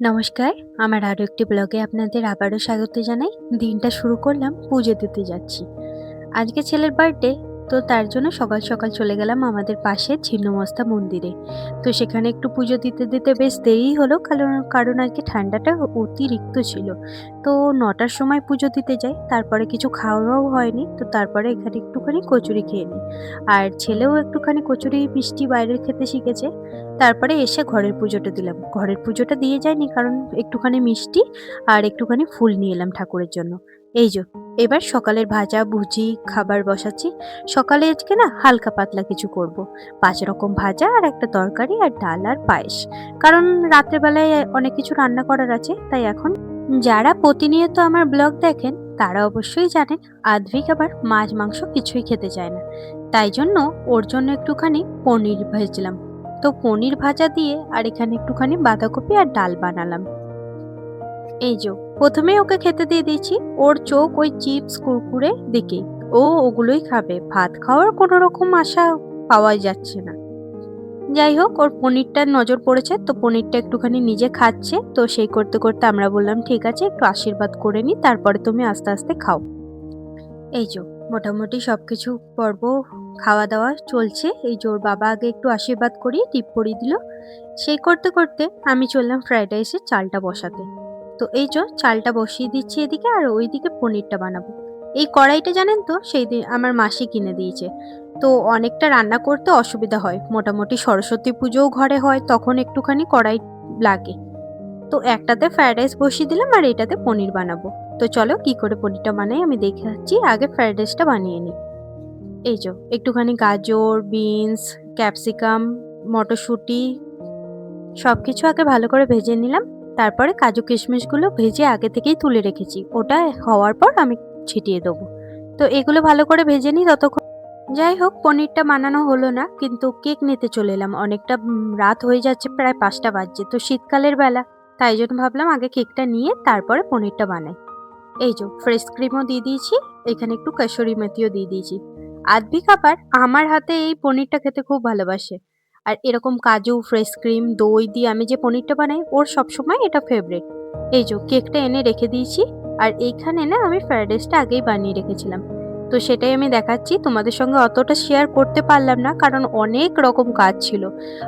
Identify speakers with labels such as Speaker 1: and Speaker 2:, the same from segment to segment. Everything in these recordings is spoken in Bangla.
Speaker 1: নমস্কার, আমার আরও একটি ব্লগে আপনাদের আবারও স্বাগত জানাই। দিনটা শুরু করলাম পুজো দিতে যাচ্ছি। আজকে ছেলের বার্থডে তো তার জন্য সকাল সকাল চলে গেলাম আমাদের পাশে ছিন্নমস্তা মন্দিরে। তো সেখানে একটু পুজো দিতে দিতে বেশ দেরি হলো কারণ কারণ আর কি ঠান্ডাটা অতিরিক্ত ছিল। তো নটার সময় পুজো দিতে যাই, তারপরে কিছু খাওয়াও হয়নি, তো তারপরে এখানে একটুখানি কচুরি খেয়ে নিই। আর ছেলেও একটুখানি কচুরি, মিষ্টি বাইরের খেতে শিখেছে। তারপরে এসে ঘরের পুজোটা দিলাম। ঘরের পুজোটা দিয়ে যায়নি কারণ একটুখানি মিষ্টি আর একটুখানি ফুল নিয়ে এলাম ঠাকুরের জন্য। এই যো, এবার সকালের ভাজা, ভুজি, খাবার বসাচ্ছি। সকালে আজকে না হালকা পাতলা কিছু করব। পাঁচ রকম ভাজা আর একটা তরকারি আর ডাল আর পায়েস। কারণ রাত্রেবেলায় অনেক কিছু রান্না করার আছে, তাই এখন যারা প্রতিনিয়ত আমার ব্লগ দেখেন, তারা অবশ্যই জানেন আদ্ভিক আবার মাছ, মাংস কিছুই খেতে চায় না। তাই জন্য ওর জন্য একটুখানি পনির ভেজলাম। তো পনির ভাজা দিয়ে আর এখানে একটুখানি বাঁধাকপি আর ডাল বানালাম। এই যে প্রথমেই ওকে খেতে দিয়ে দিয়েছি। ওর চোখ ওই চিপস কুরকুরে দিকে। ও ওগুলোই খাবে। ভাত খাওয়ার কোনো রকম আশা পাওয়া যাচ্ছে না। যাই হোক, ওর পনিরটার নজর পড়েছে, তো পনিরটা একটুখানি নিজে খাচ্ছে। তো সেই করতে করতে আমরা বললাম, ঠিক আছে, একটু আশীর্বাদ করে নি, তারপরে তুমি আস্তে আস্তে খাও। এই যে, মোটামুটি সব কিছু পর্ব খাওয়া দাওয়া চলছে। এই ওর বাবা আগে একটু আশীর্বাদ করিয়ে টিপ পরিয়ে দিল। সেই করতে করতে আমি চললাম ফ্রাইড রাইসের চালটা বসাতে। তো এই চো চালটা বসিয়ে দিচ্ছি এদিকে আর ওইদিকে পনিরটা বানাবো। এই কড়াইটা জানেন তো সেই দিন আমার মাসি কিনে দিয়েছে। তো অনেকটা রান্না করতে অসুবিধা হয়। মোটামুটি সরস্বতী পুজোও ঘরে হয়, তখন একটুখানি কড়াই লাগে। তো একটাতে ফ্রাইড রাইস বসিয়ে দিলাম আর এটাতে পনির বানাবো। তো চলো কি করে পনিরটা বানাই আমি দেখাচ্ছি আগে ফ্রাইড রাইসটা বানিয়ে নিই। এই যে একটুখানি গাজর বিনস ক্যাপসিকাম মটরশুঁটি সব কিছু আগে ভালো করে ভেজে নিলাম। তারপরে কাজু কিশমিশগুলো ভেজে আগে থেকেই তুলে রেখেছি। ওটা হওয়ার পর আমি ছিটিয়ে দেবো। তো এগুলো ভালো করে ভেজে নিই ততক্ষণ। যাই হোক, পনিরটা বানানো হলো না, কিন্তু কেক নিতে চলে এলাম। অনেকটা রাত হয়ে যাচ্ছে, প্রায় পাঁচটা বাজছে। তো শীতকালের বেলা, তাই জন্য ভাবলাম আগে কেকটা নিয়ে তারপরে পনিরটা বানাই। এই যে, ফ্রেশ ক্রিমও দিয়ে দিয়েছি, এখানে একটু কাসুরি মেথিও দিয়ে দিয়েছি। আধবি খাবার আমার হাতে এই পনিরটা খেতে খুব ভালোবাসে। আর এরকম কাজু ফ্রেশ ক্রিম দই দিয়ে আমি যে পনিরটা বানাই, ওর সবসময় এটা ফেভারিট এই যে কেকটা এনে রেখে দিয়েছি, আর এইখানে না আমি ফ্রাইড রাইসটা আগেই বানিয়ে রেখেছিলাম। তো সেটাই আমি দেখাচ্ছি, তোমাদের সঙ্গে অতটা শেয়ার করতে পারলাম না, কারণ অনেক রকম কাজ ছিল।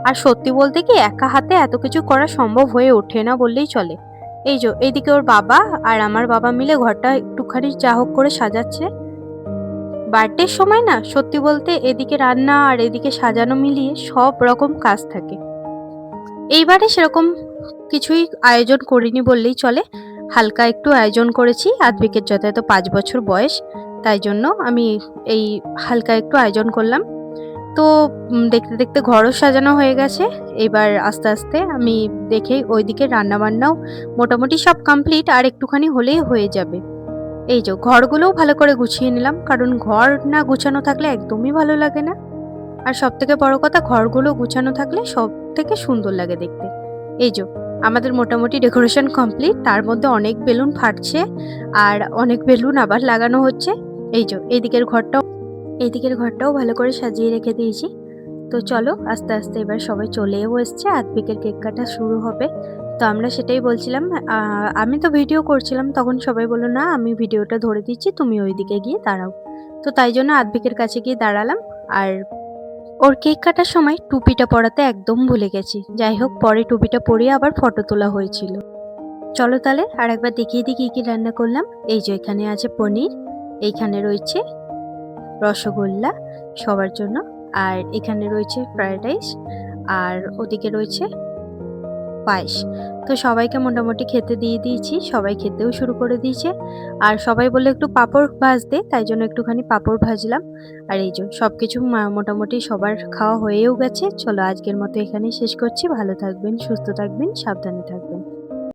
Speaker 1: আর সত্যি বলতে কি, একা হাতে এত কিছু করা সম্ভব হয়ে ওঠে না বললেই চলে। এই যে, এইদিকে ওর বাবা আর আমার বাবা মিলে ঘরটা একটুখানি যা হোক করে সাজাচ্ছে। বার্থডের সময় না, সত্যি বলতে এদিকে রান্না আর এদিকে সাজানো মিলিয়ে সব রকম কাজ থাকে। এইবারে সেরকম কিছুই আয়োজন করিনি বললেই চলে। হালকা একটু আয়োজন করেছি আদ্বিকের যথাযথ পাঁচ বছর বয়স, তাই জন্য আমি এই হালকা একটু আয়োজন করলাম। তো দেখতে দেখতে ঘরও সাজানো হয়ে গেছে। এবার আস্তে আস্তে আমি দেখে ওইদিকে রান্নাবান্নাও মোটামুটি সব কমপ্লিট আর একটুখানি হলেই হয়ে যাবে। এই যে ঘরগুলোও ভালো করে গুছিয়ে নিলাম, কারণ ঘর না গুছানো থাকলে একদমই ভালো লাগে না। আর সব থেকে বড় কথা, ঘরগুলো গুছানো থাকলে সব থেকে সুন্দর লাগে দেখতে। এই যে আমাদের মোটামুটি ডেকোরেশন কমপ্লিট, তার মধ্যে অনেক বেলুন ফাটছে আর অনেক বেলুন আবার লাগানো হচ্ছে। এই যে এইদিকের ঘরটাও এইদিকের ঘরটাও ভালো করে সাজিয়ে রেখে দিয়েছি। তো চলো আস্তে আস্তে এবার সবাই চলেও এসছে, আধবিকের কেক কাটা শুরু হবে। তো আমরা সেটাই বলছিলাম আমি তো ভিডিও করছিলাম, তখন সবাই বলল, না, আমি ভিডিওটা ধরে দিচ্ছি, তুমি ওইদিকে গিয়ে দাঁড়াও। তো তাই জন্য আধবিকের কাছে গিয়ে দাঁড়ালাম। আর ওর কেক কাটার সময় টুপিটা পরাতে একদম ভুলে গেছি। যাই হোক, পরে টুপিটা পরিয়ে আবার ফটো তোলা হয়েছিল। চলো তাহলে আর একবার দেখিয়ে দিই কী কী রান্না করলাম। এই যে এখানে আছে পনির, এইখানে রয়েছে রসগোল্লা সবার জন্য, আর এখানে রয়েছে ফ্রায়েড রাইস আর ওদিকে রয়েছে পায়েস। তো সবাইকে মোটামুটি খেতে দিয়ে দিয়েছি, সবাই খেতেও শুরু করে দিয়েছে। আর সবাই বলে একটু পাঁপড় ভাজতে, তাই জন্য একটুখানি পাঁপড় ভাজলাম। আর এই জন্য সব কিছু মোটামুটি সবার খাওয়া হয়েও গেছে। চলো আজকের মতো এখানেই শেষ করছি। ভালো থাকবেন, সুস্থ থাকবেন, সাবধানে থাকবেন।